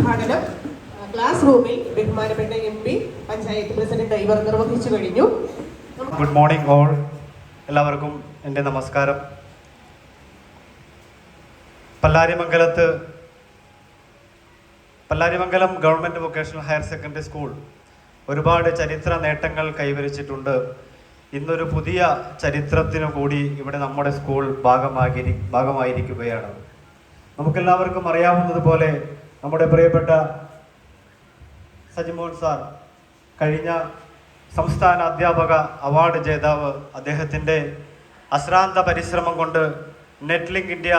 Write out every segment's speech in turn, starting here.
ഉദ്ഘാടനം. ക്ലാസ് റൂമിൽ ബഹുമാനപ്പെട്ട എം പി പഞ്ചായത്ത് പ്രസിഡന്റ് ഇവർ നിർവഹിച്ചു കഴിഞ്ഞു. ഗുഡ് മോർണിംഗ് ഓൾ എല്ലാവർക്കും എന്റെ നമസ്കാരം. പല്ലാരിമംഗലത്ത് Pallarimangalam government vocational higher secondary school ഒരുപാട് ചരിത്ര നേട്ടങ്ങൾ കൈവരിച്ചിട്ടുണ്ട്. ഇന്നൊരു പുതിയ ചരിത്രത്തിനു കൂടി ഇവിടെ നമ്മുടെ സ്കൂൾ ഭാഗമാകിരി ഭാഗമായിരിക്കുകയാണ്. നമുക്കെല്ലാവർക്കും അറിയാവുന്നതുപോലെ നമ്മുടെ പ്രിയപ്പെട്ട സജിമോൻ സാർ കഴിഞ്ഞ സംസ്ഥാന അധ്യാപക അവാർഡ് ജേതാവ് അദ്ദേഹത്തിന്റെ അശ്രാന്ത പരിശ്രമം കൊണ്ട് നെറ്റ്ലിങ്ക് ഇന്ത്യ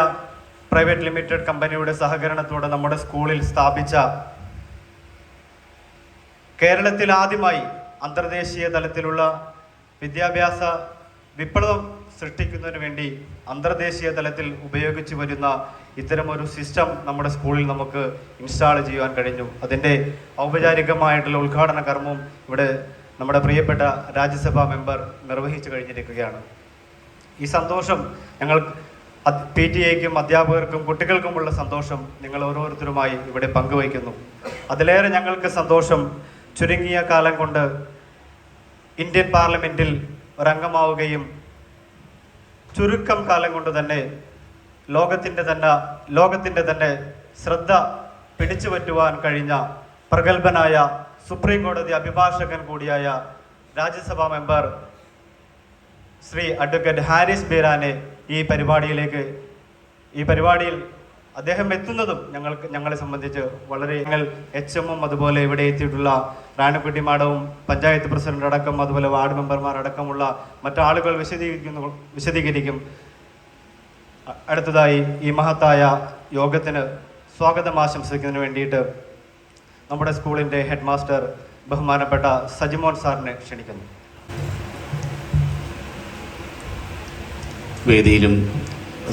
പ്രൈവറ്റ് ലിമിറ്റഡ് കമ്പനിയുടെ സഹകരണത്തോടെ നമ്മുടെ സ്കൂളിൽ സ്ഥാപിച്ച കേരളത്തിൽ ആദ്യമായി അന്തർദേശീയ തലത്തിലുള്ള വിദ്യാഭ്യാസ വിപ്ലവം സൃഷ്ടിക്കുന്നതിന് വേണ്ടി അന്തർദേശീയ തലത്തിൽ ഉപയോഗിച്ചു വരുന്ന ഇത്തരമൊരു സിസ്റ്റം നമ്മുടെ സ്കൂളിൽ നമുക്ക് ഇൻസ്റ്റാൾ ചെയ്യുവാൻ കഴിഞ്ഞു. അതിന്റെ ഔപചാരികമായിട്ടുള്ള ഉദ്ഘാടന കർമ്മവും ഇവിടെ നമ്മുടെ പ്രിയപ്പെട്ട രാജ്യസഭാ മെമ്പർ നിർവഹിച്ചു കഴിഞ്ഞിരിക്കുകയാണ്. ഈ സന്തോഷം ഞങ്ങൾ പി ടി എക്കും അധ്യാപകർക്കും കുട്ടികൾക്കുമുള്ള സന്തോഷം നിങ്ങൾ ഓരോരുത്തരുമായി ഇവിടെ പങ്കുവയ്ക്കുന്നു. അതിലേറെ ഞങ്ങൾക്ക് സന്തോഷം ചുരുങ്ങിയ കാലം കൊണ്ട് ഇന്ത്യൻ പാർലമെന്റിൽ ഒരംഗമാവുകയും ചുരുക്കം കാലം കൊണ്ട് തന്നെ ലോകത്തിന്റെ തന്നെ ലോകത്തിന്റെ തന്നെ ശ്രദ്ധ പിടിച്ചു പറ്റുവാൻ കഴിഞ്ഞ പ്രഗത്ഭനായ സുപ്രീം കോടതി അഭിഭാഷകൻ കൂടിയായ രാജ്യസഭാ മെമ്പർ ശ്രീ അഡ്വക്കേറ്റ് ഹാരിസ് ബീരാനെ ഈ പരിപാടിയിലേക്ക് ഈ പരിപാടിയിൽ അദ്ദേഹം എത്തുന്നതും ഞങ്ങൾക്ക് ഞങ്ങളെ സംബന്ധിച്ച് വളരെ ഞങ്ങൾ എച്ച് എമ്മും അതുപോലെ ഇവിടെ എത്തിയിട്ടുള്ള റാണിക്കുട്ടി മാഡവും പഞ്ചായത്ത് പ്രസിഡന്റ് അടക്കം അതുപോലെ വാർഡ് മെമ്പർമാർ അടക്കമുള്ള മറ്റാളുകൾ വിശദീകരിക്കുന്നു വിശദീകരിക്കും. അടുത്തതായി ഈ മഹത്തായ യോഗത്തിന് സ്വാഗതം ആശംസിക്കുന്നതിന് വേണ്ടിയിട്ട് നമ്മുടെ സ്കൂളിന്റെ ഹെഡ് മാസ്റ്റർ ബഹുമാനപ്പെട്ട സജിമോൻ സാറിനെ ക്ഷണിക്കുന്നു. വേദിയിലും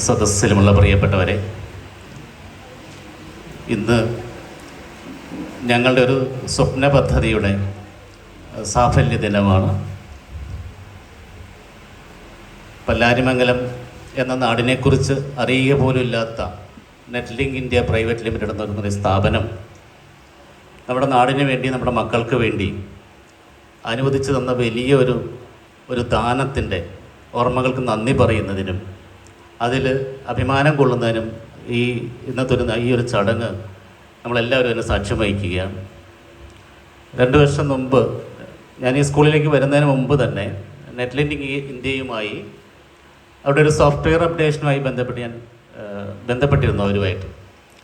സദസ്സിലുമുള്ള പ്രിയപ്പെട്ടവരെ ഇന്ന് ഞങ്ങളുടെ ഒരു സ്വപ്ന പദ്ധതിയുടെ സാഫല്യ ദിനമാണ്. പല്ലാരിമംഗലം എന്ന നാടിനെക്കുറിച്ച് അറിയുക പോലും ഇല്ലാത്ത നെറ്റ്ലിങ്ക് ഇന്ത്യ പ്രൈവറ്റ് ലിമിറ്റഡ് എന്ന് പറയുന്ന സ്ഥാപനം നമ്മുടെ നാടിന് വേണ്ടി നമ്മുടെ മക്കൾക്ക് വേണ്ടി അനുവദിച്ചു തന്ന വലിയൊരു ഒരു ദാനത്തിന്റെ ഓർമ്മകൾക്ക് നന്ദി പറയുന്നതിനും അതിൽ അഭിമാനം കൊള്ളുന്നതിനും ഈ ഇന്നത്തെ ഒരു ഈ ഒരു ചടങ്ങ് നമ്മളെല്ലാവരും അതിനെ സാക്ഷ്യം വഹിക്കുകയാണ്. രണ്ട് വർഷം മുമ്പ് ഞാൻ ഈ സ്കൂളിലേക്ക് വരുന്നതിന് മുമ്പ് തന്നെ നെറ്റ്ലിൻഡിങ് ഇന്ത്യയുമായി അവിടെ ഒരു സോഫ്റ്റ്വെയർ അപ്ഡേഷനുമായി ബന്ധപ്പെട്ട് ഞാൻ ബന്ധപ്പെട്ടിരുന്നു അവരുമായിട്ട്.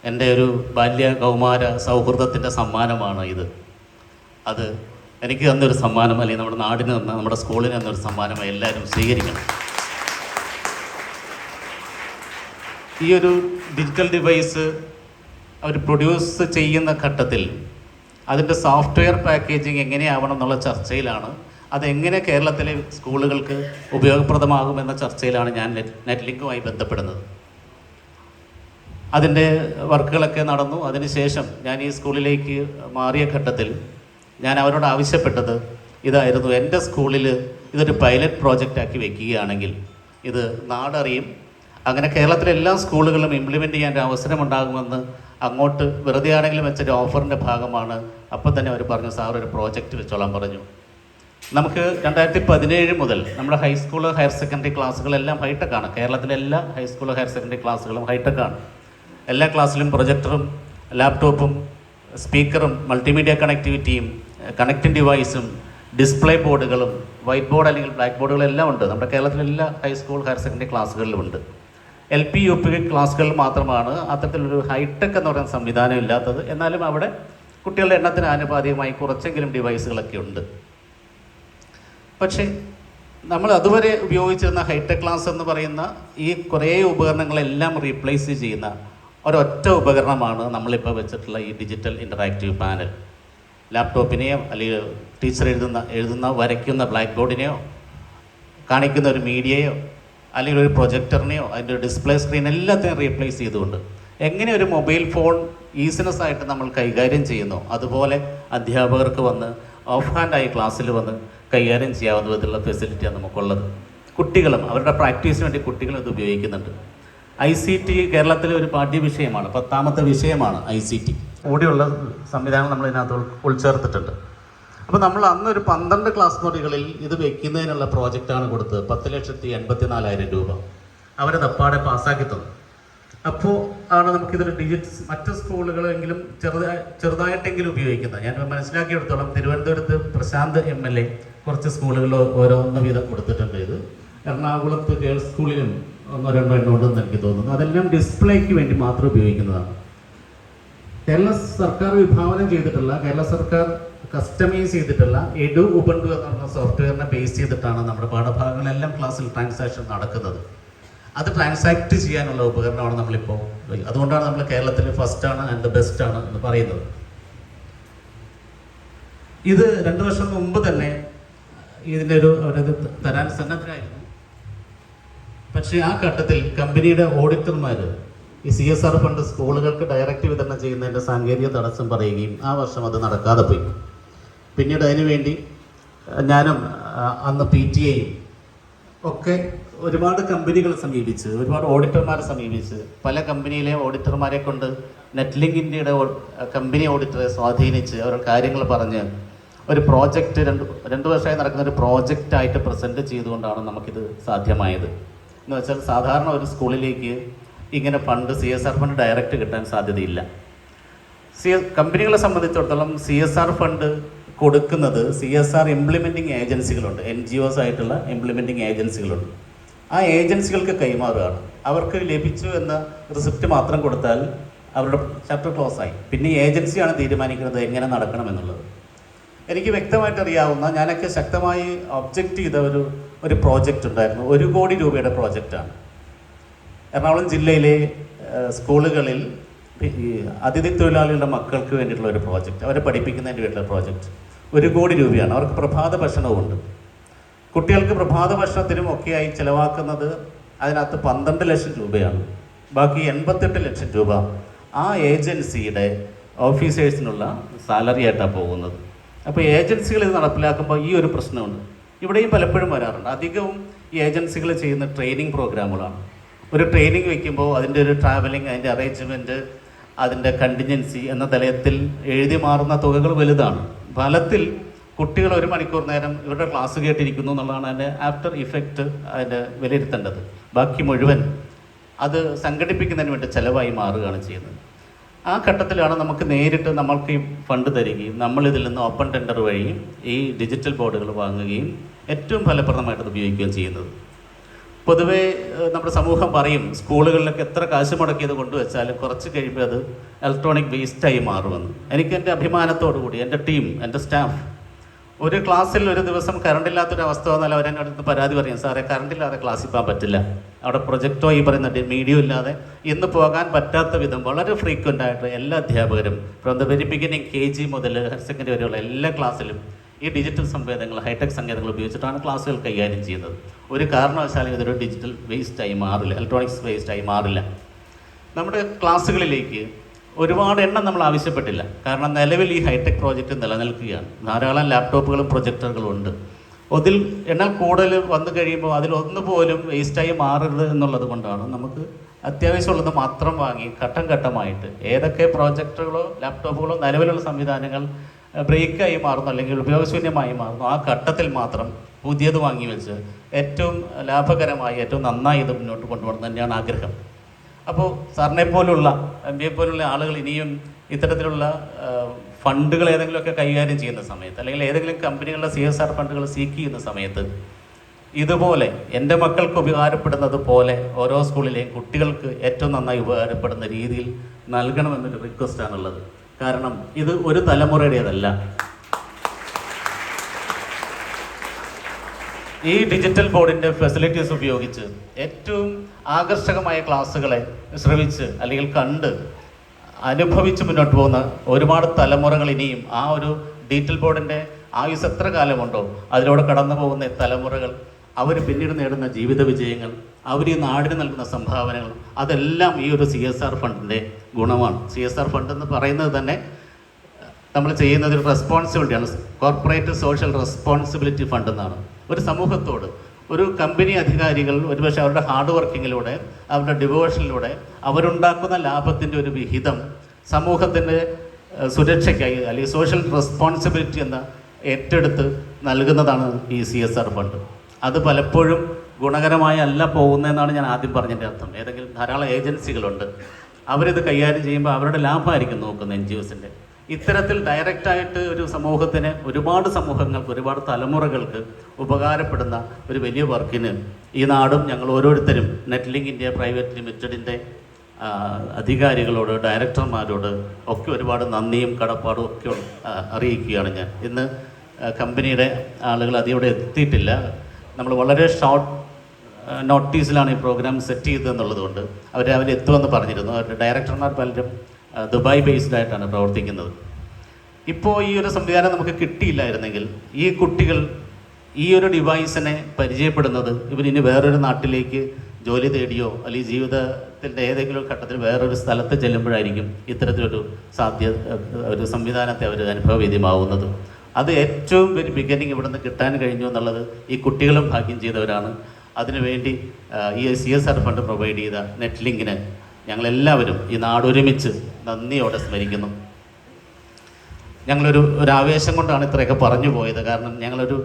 എന്റെ ഒരു ബാല്യ കൗമാര സൗഹൃദത്തിന്റെ സമ്മാനമാണ് ഇത്. അത് എനിക്ക് തന്നൊരു സമ്മാനം അല്ലെങ്കിൽ നമ്മുടെ നാടിന് തന്ന നമ്മുടെ സ്കൂളിന് തന്നൊരു സമ്മാനമായി എല്ലാവരും സ്വീകരിക്കണം. ഈ ഒരു ഡിജിറ്റൽ ഡിവൈസ് അവർ പ്രൊഡ്യൂസ് ചെയ്യുന്ന ഘട്ടത്തിൽ അതിന്റെ സോഫ്റ്റ്വെയർ പാക്കേജിങ് എങ്ങനെയാവണം എന്നുള്ള ചർച്ചയിലാണ്. അതെങ്ങനെ കേരളത്തിലെ സ്കൂളുകൾക്ക് ഉപയോഗപ്രദമാകുമെന്ന ചർച്ചയിലാണ് ഞാൻ നെറ്റ് നെറ്റ്ലിങ്കുമായി ബന്ധപ്പെടുന്നത്. അതിന്റെ വർക്കുകളൊക്കെ നടന്നു. അതിനുശേഷം ഞാൻ ഈ സ്കൂളിലേക്ക് മാറിയ ഘട്ടത്തിൽ ഞാൻ അവരോട് ആവശ്യപ്പെട്ടത് ഇതായിരുന്നു. എന്റെ സ്കൂളിൽ ഇതൊരു പൈലറ്റ് പ്രോജക്റ്റ് ആക്കി വെക്കുകയാണെങ്കിൽ ഇത് നാടറിയും അങ്ങനെ കേരളത്തിലെ എല്ലാ സ്കൂളുകളിലും ഇംപ്ലിമെന്റ് ചെയ്യാൻ അവസരം ഉണ്ടാകുമെന്ന് അങ്ങോട്ട് വെറുതെ ആണെങ്കിലും വെച്ചൊരു ഓഫറിന്റെ ഭാഗമാണ്. അപ്പോൾ തന്നെ അവർ പറഞ്ഞു സാർ ഒരു പ്രോജക്റ്റ് വെച്ചോളാൻ പറഞ്ഞു. നമുക്ക് രണ്ടായിരത്തി പതിനേഴ് മുതൽ നമ്മുടെ ഹൈസ്കൂൾ ഹയർ സെക്കൻഡറി ക്ലാസ്സുകളെല്ലാം ഹൈടെക്കാണ് കേരളത്തിലെ എല്ലാ ഹൈസ്കൂൾ ഹയർ സെക്കൻഡറി ക്ലാസ്സുകളും ഹൈടെക്കാണ് എല്ലാ ക്ലാസ്സിലും പ്രൊജക്ടറും ലാപ്ടോപ്പും സ്പീക്കറും മൾട്ടിമീഡിയ കണക്ടിവിറ്റിയും കണക്റ്റിംഗ് ഡിവൈസും ഡിസ്പ്ലേ ബോർഡുകളും വൈറ്റ് ബോർഡ് അല്ലെങ്കിൽ ബ്ലാക്ക് ബോർഡുകളെല്ലാം ഉണ്ട്. നമ്മുടെ കേരളത്തിലെ എല്ലാ ഹൈസ്കൂൾ ഹയർ സെക്കൻഡറി ക്ലാസ്സുകളിലും ഉണ്ട്. എൽ പി യു പി ക്ലാസ്സുകളിൽ മാത്രമാണ്. അത്തരത്തിലൊരു ഹൈടെക് എന്ന് പറയുന്ന സംവിധാനം ഇല്ലാത്തത്. എന്നാലും അവിടെ കുട്ടികളുടെ എണ്ണത്തിന് ആനുപാതികമായി കുറച്ചെങ്കിലും ഡിവൈസുകളൊക്കെ ഉണ്ട്. പക്ഷേ നമ്മൾ അതുവരെ ഉപയോഗിച്ചിരുന്ന ഹൈടെക് ക്ലാസ് എന്ന് പറയുന്ന ഈ കുറേ ഉപകരണങ്ങളെല്ലാം റീപ്ലേസ് ചെയ്യുന്ന ഒരൊറ്റ ഉപകരണമാണ് നമ്മളിപ്പോൾ വെച്ചിട്ടുള്ള ഈ ഡിജിറ്റൽ ഇന്ററാക്റ്റീവ് പാനൽ. ലാപ്ടോപ്പിനെയോ അല്ലെങ്കിൽ ടീച്ചർ എഴുതുന്ന എഴുതുന്ന വരയ്ക്കുന്ന ബ്ലാക്ക് ബോർഡിനെയോ കാണിക്കുന്ന ഒരു മീഡിയയോ അല്ലെങ്കിൽ ഒരു പ്രൊജക്ടറിനെയോ അതിന്റെ ഡിസ്പ്ലേ സ്ക്രീൻ എല്ലാത്തിനെയും റീപ്ലേസ് ചെയ്തുകൊണ്ട് എങ്ങനെ ഒരു മൊബൈൽ ഫോൺ ഈസിനസ് ആയിട്ട് നമ്മൾ കൈകാര്യം ചെയ്യുന്നു? അതുപോലെ അധ്യാപകർക്ക് വന്ന് ഓഫ് ഹാൻഡായി ക്ലാസ്സിൽ വന്ന് കൈകാര്യം ചെയ്യാവുന്ന വിധത്തിലുള്ള ഫെസിലിറ്റിയാണ് നമുക്കുള്ളത്. കുട്ടികളും അവരുടെ പ്രാക്ടീസിന് വേണ്ടി കുട്ടികളും ഇത് ഉപയോഗിക്കുന്നുണ്ട്. ഐ സി ടി കേരളത്തിലെ ഒരു പാഠ്യവിഷയമാണ് പത്താമത്തെ വിഷയമാണ് ഐ സി ടി കൂടിയുള്ള സംവിധാനം നമ്മൾ ഇതിനകത്ത് ഉൾ- ഉൾച്ചേർത്തിട്ടുണ്ട്. അപ്പോൾ നമ്മൾ അന്ന് ഒരു പന്ത്രണ്ട് ക്ലാസ് മുറികളിൽ ഇത് വെക്കുന്നതിനുള്ള പ്രോജക്റ്റാണ് കൊടുത്തത്. പത്ത് ലക്ഷത്തി എൺപത്തി നാലായിരം രൂപ. അവരത് അപ്പാടെ പാസ്സാക്കി തന്നു. അപ്പോൾ ആണ് നമുക്കിതൊരു ഡിജിറ്റ് മറ്റ് സ്കൂളുകളെങ്കിലും ചെറുതായി ചെറുതായിട്ടെങ്കിലും ഉപയോഗിക്കുന്നത്. ഞാൻ മനസ്സിലാക്കിയെടുത്തോളം തിരുവനന്തപുരത്ത് പ്രശാന്ത് എം എൽ എ കുറച്ച് സ്കൂളുകളിൽ ഓരോന്ന് വീതം കൊടുത്തിട്ടുണ്ട് ഇത്. എറണാകുളത്ത് ഗേൾസ് സ്കൂളിലും ഒന്നോ രണ്ടോ എണ്ണോ ഉണ്ടെന്ന് എനിക്ക് തോന്നുന്നു. അതെല്ലാം ഡിസ്പ്ലേക്ക് വേണ്ടി മാത്രം ഉപയോഗിക്കുന്നതാണ്. കേരള സർക്കാർ വിഭാവനം ചെയ്തിട്ടുള്ള കേരള സർക്കാർ കസ്റ്റമൈസ് ചെയ്തിട്ടുള്ള എഡു ഉബണ്ടു എന്ന് പറഞ്ഞ സോഫ്റ്റ്വെയറിനെ ബേസ് ചെയ്തിട്ടാണ് നമ്മുടെ പാഠഭാഗങ്ങളെല്ലാം ക്ലാസ്സിൽ ട്രാൻസാക്ഷൻ നടക്കുന്നത്. അത് ട്രാൻസാക്ട് ചെയ്യാനുള്ള ഉപകരണമാണ് നമ്മളിപ്പോൾ അതുകൊണ്ടാണ് നമ്മൾ കേരളത്തിൽ ഫസ്റ്റ് ആണ് ആൻഡ് ബെസ്റ്റ് ആണ് എന്ന് പറയുന്നത്. ഇത് രണ്ടു വർഷം മുമ്പ് തന്നെ ഇതിന്റെ ഒരു അവരത് തരാൻ സന്നദ്ധരായിരുന്നു. പക്ഷേ ആ ഘട്ടത്തിൽ കമ്പനിയുടെ ഓഡിറ്റർമാർ ഈ സി എസ് ആർ ഫണ്ട് സ്കൂളുകൾക്ക് ഡയറക്റ്റ് വിതരണം ചെയ്യുന്നതിന്റെ സാങ്കേതിക തടസ്സം പറയുകയും ആ വർഷം അത് നടക്കാതെ പോയി. പിന്നീട് അതിനുവേണ്ടി വേണ്ടി ഞാനും അന്ന് പി ടി എയും ഒക്കെ ഒരുപാട് കമ്പനികളെ സമീപിച്ച് ഒരുപാട് ഓഡിറ്റർമാരെ സമീപിച്ച് പല കമ്പനിയിലെ ഓഡിറ്റർമാരെ കൊണ്ട് നെറ്റ്ലിങ്ക് ഇന്ത്യയുടെ കമ്പനി ഓഡിറ്ററെ സ്വാധീനിച്ച് അവരുടെ കാര്യങ്ങൾ പറഞ്ഞ് ഒരു പ്രോജക്റ്റ് രണ്ട് രണ്ട് വർഷമായി നടക്കുന്ന ഒരു പ്രോജക്റ്റായിട്ട് പ്രസന്റ് ചെയ്തുകൊണ്ടാണ് നമുക്കിത് സാധ്യമായത്. എന്ന് വെച്ചാൽ സാധാരണ ഒരു സ്കൂളിലേക്ക് ഇങ്ങനെ fund C S R fund direct കിട്ടാൻ സാധ്യതയില്ല. സി കമ്പനികളെ സംബന്ധിച്ചിടത്തോളം സി എസ് ആർ ഫണ്ട് കൊടുക്കുന്നത് സി എസ് ആർ ഇംപ്ലിമെന്റിംഗ് ഏജൻസികളുണ്ട് എൻ ജി ഒസ് ആയിട്ടുള്ള ഇംപ്ലിമെന്റിംഗ് ഏജൻസികളുണ്ട് ആ ഏജൻസികൾക്ക് കൈമാറുകയാണ്. അവർക്ക് ലഭിച്ചു എന്ന റിസിപ്റ്റ് മാത്രം കൊടുത്താൽ അവരുടെ ചാപ്റ്റർ ക്ലോസ് ആയി. പിന്നെ ഏജൻസിയാണ് തീരുമാനിക്കുന്നത് എങ്ങനെ നടക്കണം എന്നുള്ളത്. എനിക്ക് വ്യക്തമായിട്ട് അറിയാവുന്ന ഞാനൊക്കെ ശക്തമായി ഒബ്ജക്റ്റ് ചെയ്ത ഒരു ഒരു പ്രോജക്റ്റ് ഉണ്ടായിരുന്നു. ഒരു കോടി രൂപയുടെ പ്രോജക്റ്റാണ് എറണാകുളം ജില്ലയിലെ സ്കൂളുകളിൽ അതിഥി തൊഴിലാളികളുടെ മക്കൾക്ക് വേണ്ടിയിട്ടുള്ള ഒരു പ്രോജക്റ്റ് അവരെ പഠിപ്പിക്കുന്നതിന് വേണ്ടിയിട്ടുള്ള പ്രോജക്റ്റ് ഒരു കോടി രൂപയാണ്. അവർക്ക് പ്രഭാത ഭക്ഷണവുമുണ്ട്. കുട്ടികൾക്ക് പ്രഭാത ഭക്ഷണത്തിനും ഒക്കെയായി ചിലവാക്കുന്നത് അതിനകത്ത് പന്ത്രണ്ട് ലക്ഷം രൂപയാണ്. ബാക്കി എൺപത്തെട്ട് ലക്ഷം രൂപ ആ ഏജൻസിയുടെ ഓഫീസേഴ്സിനുള്ള സാലറി ആയിട്ടാണ് പോകുന്നത്. അപ്പോൾ ഏജൻസികൾ ഇത് നടപ്പിലാക്കുമ്പോൾ ഈ ഒരു പ്രശ്നമുണ്ട്. ഇവിടെയും പലപ്പോഴും വരാറുണ്ട്. അധികവും ഈ ഏജൻസികൾ ചെയ്യുന്ന ട്രെയിനിങ് പ്രോഗ്രാമുകളാണ്. ഒരു ട്രെയിനിങ് വയ്ക്കുമ്പോൾ അതിന്റെ ഒരു ട്രാവലിംഗ് അതിന്റെ അറേഞ്ച്മെന്റ് അതിന്റെ കണ്ടിൻജൻസി എന്ന തലയത്തിൽ എഴുതി മാറുന്ന തുകകൾ വലുതാണ്. ഫലത്തിൽ കുട്ടികൾ ഒരു മണിക്കൂർ നേരം ഇവരുടെ ക്ലാസ് കേട്ടിരിക്കുന്നു എന്നുള്ളതാണ് അതിന്റെ ആഫ്റ്റർ ഇഫക്റ്റ് അതിന്റെ വിലയിരുത്തേണ്ടത്. ബാക്കി മുഴുവൻ അത് സംഘടിപ്പിക്കുന്നതിന് വേണ്ടി ചിലവായി മാറുകയാണ് ചെയ്യുന്നത്. ആ ഘട്ടത്തിലാണ് നമുക്ക് നേരിട്ട് നമ്മൾക്ക് ഈ ഫണ്ട് തരികയും നമ്മളിതിൽ നിന്ന് ഓപ്പൺ ടെൻഡർ വഴി ഈ ഡിജിറ്റൽ ബോർഡുകൾ വാങ്ങുകയും ഏറ്റവും ഫലപ്രദമായിട്ട് ഉപയോഗിക്കുകയും ചെയ്യുന്നത്. പൊതുവേ നമ്മുടെ സമൂഹം പറയും സ്കൂളുകളിലൊക്കെ എത്ര കാശ് മുടക്കിയത് കൊണ്ടുവച്ചാലും കുറച്ച് കഴിയുമ്പോൾ അത് ഇലക്ട്രോണിക് വേസ്റ്റായി മാറുമെന്ന്. എനിക്ക് എന്റെ അഭിമാനത്തോടു കൂടി എന്റെ ടീം എന്റെ സ്റ്റാഫ് ഒരു ക്ലാസ്സിൽ ഒരു ദിവസം കറണ്ടില്ലാത്തൊരവസ്ഥ വന്നാൽ അവരെന്നെ അടുത്ത് പരാതി പറയും സാറേ കറണ്ടില്ലാതെ ക്ലാസ്സിൽ പോകാൻ പറ്റില്ല. അവിടെ പ്രൊജക്റ്റോ ഈ പറയുന്ന മീഡിയം ഇല്ലാതെ ഇന്ന് പോകാൻ പറ്റാത്ത വിധം വളരെ ഫ്രീക്വന്റ് ആയിട്ട് എല്ലാ അധ്യാപകരും from the very beginning K G മുതൽ ഹയർ സെക്കൻഡറി വരെയുള്ള എല്ലാ ക്ലാസ്സിലും ഈ ഡിജിറ്റൽ സംവേദങ്ങൾ ഹൈടെക് സംഗീതങ്ങൾ ഉപയോഗിച്ചിട്ടാണ് ക്ലാസ്സുകൾ കൈകാര്യം ചെയ്യുന്നത്. ഒരു കാരണവശാലും ഇതൊരു ഡിജിറ്റൽ വേസ്റ്റായി മാറില്ല ഇലക്ട്രോണിക്സ് വേസ്റ്റായി മാറില്ല. നമ്മുടെ ക്ലാസ്സുകളിലേക്ക് ഒരുപാട് എണ്ണം നമ്മൾ ആവശ്യപ്പെട്ടില്ല. കാരണം നിലവിൽ ഈ ഹൈടെക് പ്രോജക്റ്റ് നിലനിൽക്കുകയാണ്. ധാരാളം ലാപ്ടോപ്പുകളും പ്രൊജക്ടറുകളും ഉണ്ട്. അതിൽ എണ്ണം കൂടുതൽ വന്നു കഴിയുമ്പോൾ അതിലൊന്നു പോലും വേസ്റ്റായി മാറരുത് എന്നുള്ളത് കൊണ്ടാണ് നമുക്ക് അത്യാവശ്യമുള്ളത് മാത്രം വാങ്ങി ഘട്ടം ഘട്ടമായിട്ട് ഏതൊക്കെ പ്രോജക്ടറുകളോ ലാപ്ടോപ്പുകളോ നിലവിലുള്ള സംവിധാനങ്ങൾ ബ്രേക്കായി മാറുന്നു അല്ലെങ്കിൽ ഉപയോഗശൂന്യമായി മാറുന്നു. ആ ഘട്ടത്തിൽ മാത്രം പുതിയത് വാങ്ങി വെച്ച് ഏറ്റവും ലാഭകരമായി ഏറ്റവും നന്നായി ഇത് മുന്നോട്ട് കൊണ്ടുപോകണം തന്നെയാണ് ആഗ്രഹം. അപ്പോൾ സാറിനെ പോലുള്ള എം ബി എ പോലുള്ള ആളുകൾ ഇനിയും ഇത്തരത്തിലുള്ള ഫണ്ടുകൾ ഏതെങ്കിലുമൊക്കെ കൈകാര്യം ചെയ്യുന്ന സമയത്ത് അല്ലെങ്കിൽ ഏതെങ്കിലും കമ്പനികളുടെ സി എസ് ആർ ഫണ്ടുകൾ സീക്ക് ചെയ്യുന്ന സമയത്ത് ഇതുപോലെ എന്റെ മക്കൾക്ക് ഉപകാരപ്പെടുന്നത് പോലെ ഓരോ സ്കൂളിലെയും കുട്ടികൾക്ക് ഏറ്റവും നന്നായി ഉപകാരപ്പെടുന്ന രീതിയിൽ നൽകണമെന്നൊരു റിക്വസ്റ്റാണുള്ളത്. കാരണം ഇത് ഒരു തലമുറയുടേതല്ല. ഈ ഡിജിറ്റൽ ബോർഡിന്റെ ഫെസിലിറ്റീസ് ഉപയോഗിച്ച് ഏറ്റവും ആകർഷകമായ ക്ലാസ്സുകളെ ശ്രവിച്ച് അല്ലെങ്കിൽ കണ്ട് അനുഭവിച്ച് മുന്നോട്ട് പോകുന്ന ഒരുപാട് തലമുറകൾ ഇനിയും ആ ഒരു ഡിജിറ്റൽ ബോർഡിന്റെ ആയുസ് എത്ര കാലമുണ്ടോ അതിലൂടെ കടന്നു പോകുന്ന തലമുറകൾ അവർ പിന്നീട് നേടുന്ന ജീവിത വിജയങ്ങൾ അവർ ഈ നാടിന് നൽകുന്ന സംഭാവനകൾ അതെല്ലാം ഈ ഒരു സി എസ് ആർ ഫണ്ടിന്റെ ഗുണമാണ്. സി എസ് ആർ ഫണ്ട് എന്ന് പറയുന്നത് തന്നെ നമ്മൾ ചെയ്യുന്നത് ഒരു റെസ്പോൺസിബിലിറ്റിയാണ് കോർപ്പറേറ്റ് സോഷ്യൽ റെസ്പോൺസിബിലിറ്റി ഫണ്ട് എന്നാണ്. ഒരു സമൂഹത്തോട് ഒരു കമ്പനി അധികാരികൾ ഒരുപക്ഷെ അവരുടെ ഹാർഡ് വർക്കിങ്ങിലൂടെ അവരുടെ ഡിവോഷനിലൂടെ അവരുണ്ടാക്കുന്ന ലാഭത്തിന്റെ ഒരു വിഹിതം സമൂഹത്തിന്റെ സുരക്ഷയ്ക്കായി അല്ലെങ്കിൽ സോഷ്യൽ റെസ്പോൺസിബിലിറ്റി എന്ന ഏറ്റെടുത്ത് നൽകുന്നതാണ് ഈ സി എസ് ആർ ഫണ്ട്. അത് പലപ്പോഴും ഗുണകരമായി അല്ല പോകുന്നതെന്നാണ് ഞാൻ ആദ്യം പറഞ്ഞതിന്റെ അർത്ഥം. ഏതെങ്കിലും ധാരാളം ഏജൻസികളുണ്ട്. അവരിത് കൈകാര്യം ചെയ്യുമ്പോൾ അവരുടെ ലാഭമായിരിക്കും നോക്കുന്നത് എൻ ജി ഒസിന്റെ ഇത്തരത്തിൽ ഡയറക്റ്റായിട്ട് ഒരു സമൂഹത്തിന് ഒരുപാട് സമൂഹങ്ങൾക്ക് ഒരുപാട് തലമുറകൾക്ക് ഉപകാരപ്പെടുന്ന ഒരു വലിയ വർക്കിന് ഈ നാടും ഞങ്ങൾ ഓരോരുത്തരും നെറ്റ്ലിങ്ക് ഇന്ത്യ പ്രൈവറ്റ് ലിമിറ്റഡിന്റെ അധികാരികളോട് ഡയറക്ടർമാരോട് ഒക്കെ ഒരുപാട് നന്ദിയും കടപ്പാടും ഒക്കെ അറിയിക്കുകയാണ് ഞാൻ. ഇന്ന് കമ്പനിയുടെ ആളുകൾ അതിവിടെ എത്തിയിട്ടില്ല. നമ്മൾ വളരെ ഷോർട്ട് നോട്ടീസിലാണ് ഈ പ്രോഗ്രാം സെറ്റ് ചെയ്തത് എന്നുള്ളതുകൊണ്ട് അവർ രാവിലെ എത്തുമെന്ന് പറഞ്ഞിരുന്നു. അവരുടെ ഡയറക്ടർമാർ പലരും ദുബായ് ബേസ്ഡ് ആയിട്ടാണ് പ്രവർത്തിക്കുന്നത്. ഇപ്പോൾ ഈ ഒരു സംവിധാനം നമുക്ക് കിട്ടിയില്ലായിരുന്നെങ്കിൽ ഈ കുട്ടികൾ ഈ ഒരു ഡിവൈസിനെ പരിചയപ്പെടുന്നത് ഇവരിനി വേറൊരു നാട്ടിലേക്ക് ജോലി തേടിയോ അല്ലെങ്കിൽ ജീവിതത്തിന്റെ ഏതെങ്കിലും ഘട്ടത്തിൽ വേറൊരു സ്ഥലത്ത് ചെല്ലുമ്പോഴായിരിക്കും ഇത്തരത്തിലൊരു സാധ്യ ഒരു സംവിധാനത്തെ അവർ അനുഭവവേദ്യമാവുന്നത്. അത് ഏറ്റവും ബിഗിനിങ് ബിഗനിങ് നിന്ന് കിട്ടാൻ കഴിഞ്ഞു എന്നുള്ളത് ഈ കുട്ടികളും ഭാഗ്യം ചെയ്തവരാണ്. അതിനുവേണ്ടി ഈ C S R fund provide ചെയ്ത നെറ്റ് നെറ്റ്ലിങ്കിന് ഞങ്ങളെല്ലാവരും ഈ നാടൊരുമിച്ച് നന്ദിയോടെ സ്മരിക്കുന്നു. ഞങ്ങളൊരു ഒരു ആവേശം കൊണ്ടാണ് ഇത്രയൊക്കെ പറഞ്ഞു പോയത്. കാരണം ഞങ്ങളൊരു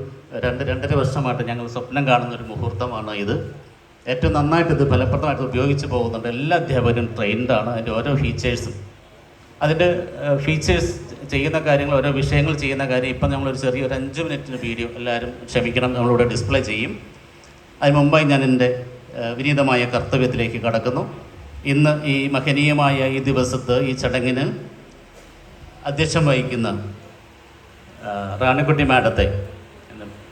രണ്ട് രണ്ടര വർഷമായിട്ട് ഞങ്ങൾ സ്വപ്നം കാണുന്ന ഒരു മുഹൂർത്തമാണ് ഇത്. ഏറ്റവും നന്നായിട്ട് ഇത് ഫലപ്രദമായിട്ട് ഉപയോഗിച്ച് പോകുന്നുണ്ട്. എല്ലാ അധ്യാപകരും ട്രെയിൻഡാണ് അതിന്റെ ഓരോ ഫീച്ചേഴ്സും അതിന്റെ ഫീച്ചേഴ്സ് ചെയ്യുന്ന കാര്യങ്ങൾ ഓരോ വിഷയങ്ങൾ ചെയ്യുന്ന കാര്യം ഇപ്പം നമ്മളൊരു ചെറിയൊരു അഞ്ച് മിനിറ്റിന് വീഡിയോ എല്ലാവരും ക്ഷമിക്കണം നമ്മളിവിടെ ഡിസ്പ്ലേ ചെയ്യും. അതിന് മുമ്പായി ഞാൻ എന്റെ വിനീതമായ കർത്തവ്യത്തിലേക്ക് കടക്കുന്നു. ഇന്ന് ഈ മഹനീയമായ ഈ ദിവസത്ത് ഈ ചടങ്ങിന് അധ്യക്ഷം വഹിക്കുന്ന റാണിക്കുട്ടി മാഡത്തെ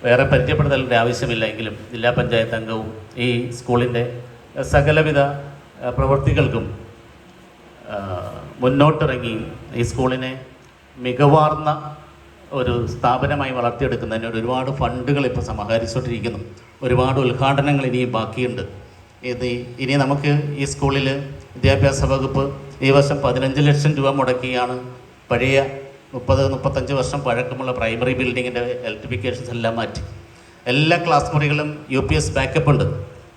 വേറെ പരിചയപ്പെടുത്തലിന്റെ ആവശ്യമില്ല എങ്കിലും ജില്ലാ പഞ്ചായത്ത് അംഗവും ഈ സ്കൂളിന്റെ സകലവിധ പ്രവൃത്തികൾക്കും മുന്നോട്ടിറങ്ങി ഈ സ്കൂളിനെ മികവാർന്ന ഒരു സ്ഥാപനമായി വളർത്തിയെടുക്കുന്നതിന് ഒരുപാട് ഫണ്ടുകൾ ഇപ്പോൾ സമാഹരിച്ചുകൊണ്ടിരിക്കുന്നു. ഒരുപാട് ഉദ്ഘാടനങ്ങൾ ഇനിയും ബാക്കിയുണ്ട്. ഇത് ഇനി നമുക്ക് ഈ സ്കൂളിൽ വിദ്യാഭ്യാസ വകുപ്പ് ഈ വർഷം പതിനഞ്ച് ലക്ഷം രൂപ മുടക്കിയാണ് പഴയ മുപ്പത് മുപ്പത്തഞ്ച് വർഷം പഴക്കമുള്ള പ്രൈമറി ബിൽഡിങ്ങിന്റെ ഇലക്ട്രിഫിക്കേഷൻസ് എല്ലാം മാറ്റി. എല്ലാ ക്ലാസ് മുറികളും യു പി എസ് ബാക്കപ്പ് ഉണ്ട്.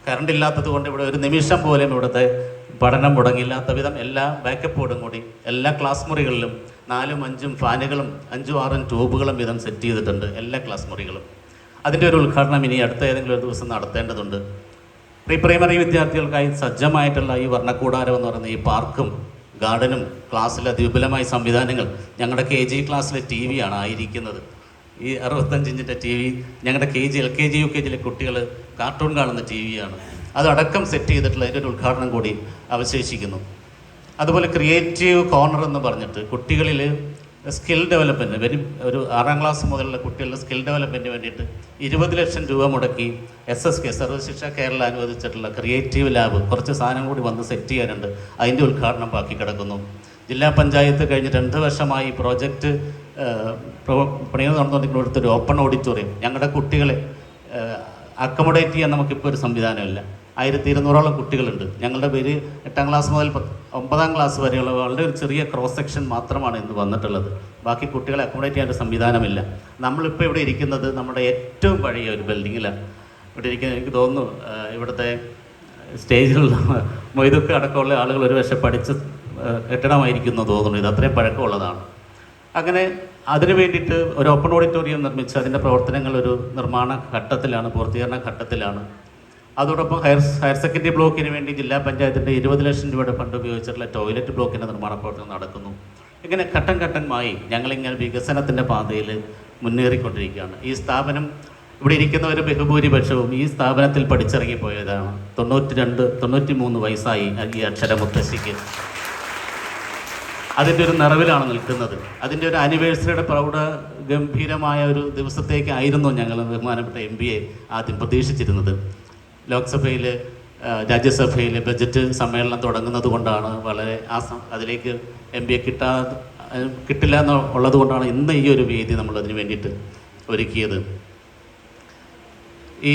കറണ്ട് ഇല്ലാത്തത് കൊണ്ട് ഇവിടെ ഒരു നിമിഷം പോലും ഇവിടുത്തെ പഠനം മുടങ്ങില്ലാത്ത വിധം എല്ലാ ബാക്കപ്പോടും കൂടി എല്ലാ ക്ലാസ് മുറികളിലും നാലും അഞ്ചും ഫാനുകളും അഞ്ചും ആറും ട്യൂബുകളും വീതം സെറ്റ് ചെയ്തിട്ടുണ്ട് എല്ലാ ക്ലാസ് മുറികളും. അതിന്റെ ഒരു ഉദ്ഘാടനം ഇനി അടുത്ത ഏതെങ്കിലും ഒരു ദിവസം നടത്തേണ്ടതുണ്ട്. പ്രീ പ്രൈമറി വിദ്യാർത്ഥികൾക്കായി സജ്ജമായിട്ടുള്ള ഈ വർണക്കൂടാരം എന്ന് പറയുന്ന ഈ പാർക്കും ഗാർഡനും ക്ലാസ്സിലെ അതിവിപുലമായ സംവിധാനങ്ങൾ ഞങ്ങളുടെ കെ ജി ക്ലാസ്സിലെ ടി വിയാണ് ആയിരിക്കുന്നത്. ഈ അറുപത്തഞ്ച് ഇഞ്ചിന്റെ ടി വി ഞങ്ങളുടെ K G L K G U K ജിയിലെ കുട്ടികൾ കാർട്ടൂൺ കാണുന്ന ടി വിയാണ് അതടക്കം സെറ്റ് ചെയ്തിട്ടുള്ള അതിന്റെ ഒരു ഉദ്ഘാടനം കൂടി അവശേഷിക്കുന്നു. അതുപോലെ ക്രിയേറ്റീവ് കോർണർ എന്ന് പറഞ്ഞിട്ട് കുട്ടികളിൽ സ്കിൽ ഡെവലപ്മെന്റ് വരും ഒരു ആറാം ക്ലാസ് മുതലുള്ള കുട്ടികളുടെ സ്കിൽ ഡെവലപ്മെന്റിന് വേണ്ടിയിട്ട് ഇരുപത് ലക്ഷം രൂപ മുടക്കി S S K Sarvashiksha Kerala അനുവദിച്ചിട്ടുള്ള creative lab കുറച്ച് സാധനം കൂടി വന്ന് സെറ്റ് ചെയ്യാനുണ്ട്. അതിന്റെ ഉദ്ഘാടനം ബാക്കി കിടക്കുന്നു. ജില്ലാ പഞ്ചായത്ത് കഴിഞ്ഞ് രണ്ട് വർഷമായി പ്രോജക്റ്റ് പണികൾ നടന്നുകൊണ്ടിരിക്കുന്ന ഒരു ഓപ്പൺ ഓഡിറ്റോറിയം ഞങ്ങളുടെ കുട്ടികളെ അക്കോമഡേറ്റ് ചെയ്യാൻ നമുക്കിപ്പോൾ ഒരു സംവിധാനമില്ല. ആയിരത്തി ഇരുന്നൂറോളം കുട്ടികളുണ്ട്. ഞങ്ങളുടെ പേര് എട്ടാം ക്ലാസ് മുതൽ ഒമ്പതാം ക്ലാസ് വരെയുള്ള വളരെ ഒരു ചെറിയ ക്രോസ് സെക്ഷൻ മാത്രമാണ് ഇന്ന് വന്നിട്ടുള്ളത്. ബാക്കി കുട്ടികളെ അക്കോമഡേറ്റ് ചെയ്യാൻ ഒരു സംവിധാനമില്ല. നമ്മളിപ്പോൾ ഇവിടെ ഇരിക്കുന്നത് നമ്മുടെ ഏറ്റവും പഴയ ഒരു ബിൽഡിങ്ങിലാണ് ഇവിടെ ഇരിക്കുന്നത് എനിക്ക് തോന്നുന്നു ഇവിടുത്തെ സ്റ്റേജിലുള്ള മൊയ്തൊക്കെ അടക്കമുള്ള ആളുകൾ ഒരു പക്ഷേ പഠിച്ച കെട്ടിടമായിരിക്കുന്നു തോന്നുന്നു. ഇത് അത്രയും പഴക്കമുള്ളതാണ്. അങ്ങനെ അതിനു വേണ്ടിയിട്ട് ഒരു ഓപ്പൺ ഓഡിറ്റോറിയം നിർമ്മിച്ച് അതിന്റെ പ്രവർത്തനങ്ങൾ ഒരു നിർമ്മാണ ഘട്ടത്തിലാണ് പൂർത്തീകരണ ഘട്ടത്തിലാണ് അതോടൊപ്പം ഹയർ ഹയർ സെക്കൻഡറി ബ്ലോക്കിന് വേണ്ടി ജില്ലാ പഞ്ചായത്തിന്റെ ഇരുപത് ലക്ഷം രൂപയുടെ ഫണ്ട് ഉപയോഗിച്ചിട്ടുള്ള ടോയ്ലറ്റ് ബ്ലോക്കിന്റെ നിർമ്മാണ പ്രവർത്തനം നടക്കുന്നു. ഇങ്ങനെ ഘട്ടം ഘട്ടമായി ഞങ്ങളിങ്ങനെ വികസനത്തിന്റെ പാതയിൽ മുന്നേറിക്കൊണ്ടിരിക്കുകയാണ്. ഈ സ്ഥാപനം ഇവിടെ ഇരിക്കുന്നവർ ബഹുഭൂരിപക്ഷവും ഈ സ്ഥാപനത്തിൽ പഠിച്ചിറങ്ങിപ്പോയതാണ് തൊണ്ണൂറ്റി രണ്ട് തൊണ്ണൂറ്റി മൂന്ന് വയസ്സായി ഈ അക്ഷരമുത്തശ്ശിക്ക്. അതിന്റെ ഒരു നിറവിലാണ് നിൽക്കുന്നത്. അതിന്റെ ഒരു ആനിവേഴ്സറിയുടെ പ്രൗഢ ഗംഭീരമായ ഒരു ദിവസത്തേക്കായിരുന്നു ഞങ്ങൾ ബഹുമാനപ്പെട്ട എം എ ആദ്യം പ്രതീക്ഷിച്ചിരുന്നത്. ലോക്സഭയിൽ രാജ്യസഭയിൽ ബജറ്റ് സമ്മേളനം തുടങ്ങുന്നത് കൊണ്ടാണ് വളരെ ആ അതിലേക്ക് എം പി എ കിട്ടാ കിട്ടില്ല എന്ന് ഉള്ളത് കൊണ്ടാണ് ഇന്ന് ഈ ഒരു വേദി നമ്മൾ അതിന് വേണ്ടിയിട്ട് ഒരുക്കിയത്. ഈ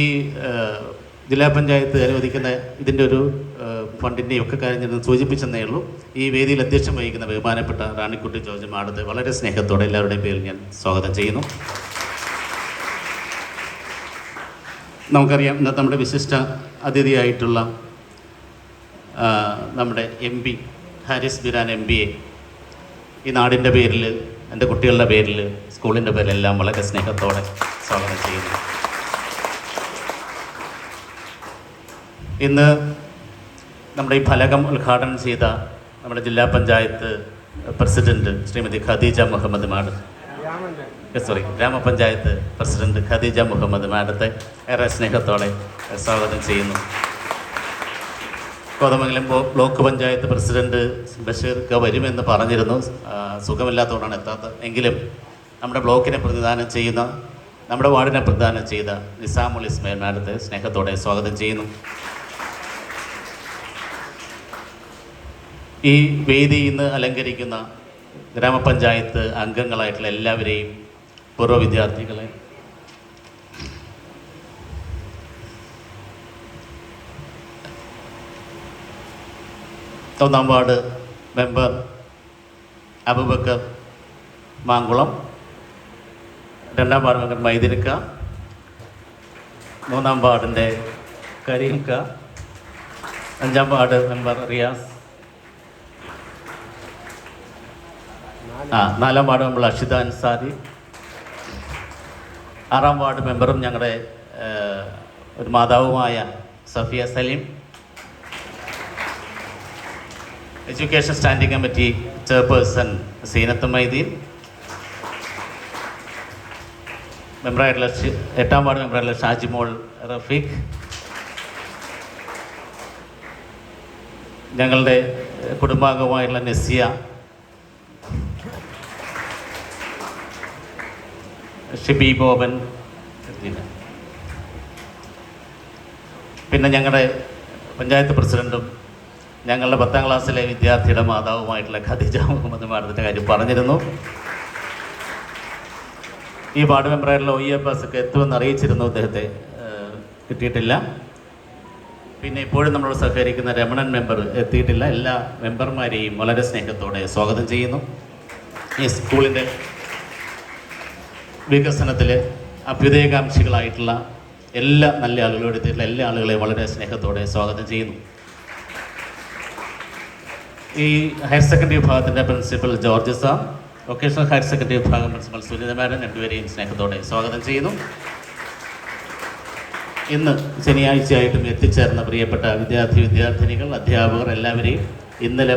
ജില്ലാ പഞ്ചായത്ത് അനുവദിക്കുന്ന ഇതിന്റെ ഒരു ഫണ്ടിന്റെ ഒക്കെ കാര്യം ഞാൻ സൂചിപ്പിച്ചെന്നേ ഉള്ളൂ. ഈ വേദിയിൽ അധ്യക്ഷം വഹിക്കുന്ന ബഹുമാനപ്പെട്ട റാണിക്കുട്ടി ജോർജ് മാടത്ത് വളരെ സ്നേഹത്തോടെ എല്ലാവരുടെയും പേരിൽ ഞാൻ സ്വാഗതം ചെയ്യുന്നു. നമുക്കറിയാം ഇന്നത്തെ നമ്മുടെ വിശിഷ്ട അതിഥിയായിട്ടുള്ള നമ്മുടെ M P Haris Biran M A ഈ നാടിന്റെ പേരിൽ എന്റെ കുട്ടികളുടെ പേരിൽ സ്കൂളിന്റെ പേരിലെല്ലാം വളരെ സ്നേഹത്തോടെ സ്വാഗതം ചെയ്യുന്നു. ഇന്ന് നമ്മുടെ ഈ ഫലകം ഉദ്ഘാടനം ചെയ്ത നമ്മുടെ ജില്ലാ panchayat president Shrimati Khadeeja Muhammad mad sorry ഗ്രാമപഞ്ചായത്ത് പ്രസിഡന്റ് ഖദീജ മുഹമ്മദ് മാഡത്തെ ഏറെ സ്നേഹത്തോടെ സ്വാഗതം ചെയ്യുന്നു. കോതമംഗലം ബ്ലോക്ക് പഞ്ചായത്ത് പ്രസിഡന്റ് ബഷീർ ക വരുമെന്ന് പറഞ്ഞിരുന്നു. സുഖമില്ലാത്തതുകൊണ്ടാണ് എത്താത്തത് എങ്കിലും നമ്മുടെ ബ്ലോക്കിനെ പ്രതിദാനം ചെയ്യുന്ന നമ്മുടെ വാർഡിനെ പ്രതിദാനം ചെയ്ത നിസാമുൽ ഇസ്മയിൽ മാഡത്തെ സ്നേഹത്തോടെ സ്വാഗതം ചെയ്യുന്നു. ഈ വേദി ഇന്ന് അലങ്കരിക്കുന്ന ഗ്രാമപഞ്ചായത്ത് അംഗങ്ങളായിട്ടുള്ള എല്ലാവരെയും പൂർവ വിദ്യാർത്ഥികളെ. ഒന്നാം വാർഡ് മെമ്പർ അബുബക്കർ മാങ്കുളം. രണ്ടാം വാർഡ് മെമ്പർ മൈദിനക്ക മൂന്നാം വാർഡിന്റെ കരീംക അഞ്ചാം വാർഡ് മെമ്പർ റിയാസ്. ആ നാലാം വാർഡ് മെമ്പർ അഷിത അൻസാരി. ആറാം വാർഡ് മെമ്പറും ഞങ്ങളുടെ ഒരു മാതാവുമായ Safiya Saleem. Education standing committee chairperson Zeenath Maideen. മെമ്പറായിട്ടുള്ള എട്ടാം വാർഡ് മെമ്പറായിട്ടുള്ള ഷാജിമോൾ റഫീഖ്. ഞങ്ങളുടെ കുടുംബാംഗമായിട്ടുള്ള നെസിയ ഷിബി ബോബൻ. പിന്നെ ഞങ്ങളുടെ പഞ്ചായത്ത് പ്രസിഡന്റും ഞങ്ങളുടെ പത്താം ക്ലാസ്സിലെ വിദ്യാർത്ഥിയുടെ മാതാവുമായിട്ടുള്ള ഖദീജ മുഹമ്മദ് മാഡത്തിന്റെ കാര്യം പറഞ്ഞിരുന്നു. ഈ വാർഡ് മെമ്പറായിട്ടുള്ള ഒ എ ഒക്കെ എത്തുമെന്ന് അറിയിച്ചിരുന്നു. അദ്ദേഹത്തെ കിട്ടിയിട്ടില്ല. പിന്നെ ഇപ്പോഴും നമ്മളോട് സഹകരിക്കുന്ന രമണൻ മെമ്പർ എത്തിയിട്ടില്ല. എല്ലാ മെമ്പർമാരെയും വളരെ സ്നേഹത്തോടെ സ്വാഗതം ചെയ്യുന്നു. ഈ സ്കൂളിന്റെ വികസനത്തിൽ അഭ്യുദയകാംക്ഷികളായിട്ടുള്ള എല്ലാ നല്ല ആളുകളും എടുത്തിട്ടുള്ള എല്ലാ ആളുകളെയും വളരെ സ്നേഹത്തോടെ സ്വാഗതം ചെയ്യുന്നു. ഈ ഹയർ സെക്കൻഡറി വിഭാഗത്തിന്റെ principal George Sam vocational higher secondary വിഭാഗം പ്രിൻസിപ്പൽ സുനിത മാഡം രണ്ടുപേരെയും സ്നേഹത്തോടെ സ്വാഗതം ചെയ്യുന്നു. ഇന്ന് ശനിയാഴ്ചയായിട്ടും എത്തിച്ചേർന്ന പ്രിയപ്പെട്ട വിദ്യാർത്ഥി വിദ്യാർത്ഥിനികൾ അധ്യാപകർ എല്ലാവരെയും ഇന്നലെ